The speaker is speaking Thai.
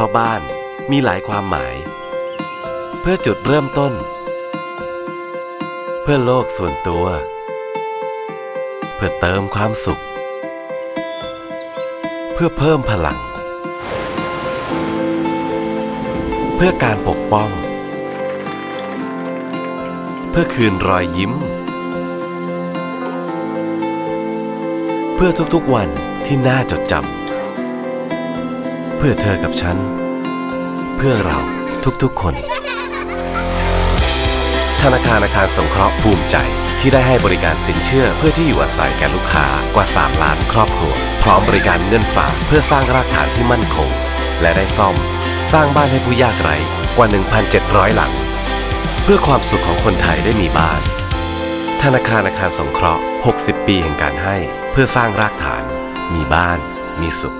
ราะบ้านมีหลายความหมาย เพื่อจุดเริ่มต้น เพื่อโลกส่วนตัว เพื่อเติมความสุข เพื่อเพิ่มพลัง เพื่อการปกป้อง เพื่อคืนรอยยิ้ม เพื่อทุกๆวันที่น่าจดจำเพื่อเธอกับฉัน เพื่อเราทุกๆคน ธนาคารอาคารสงเคราะห์ภูมิใจ ที่ได้ให้บริการสินเชื่อเพื่อที่อยู่อาศัยแก่ลูกค้ากว่า 3 ล้านครอบครัว พร้อมบริการเงินฝากเพื่อสร้างรากฐานที่มั่นคง และได้ซ่อม สร้างบ้านให้ผู้ยากไร้กว่า 1,700 หลัง เพื่อความสุขของคนไทยได้มีบ้าน ธนาคารอาคารสงเคราะห์ 60 ปีแห่งการให้ เพื่อสร้างรากฐาน มีบ้าน มีสุข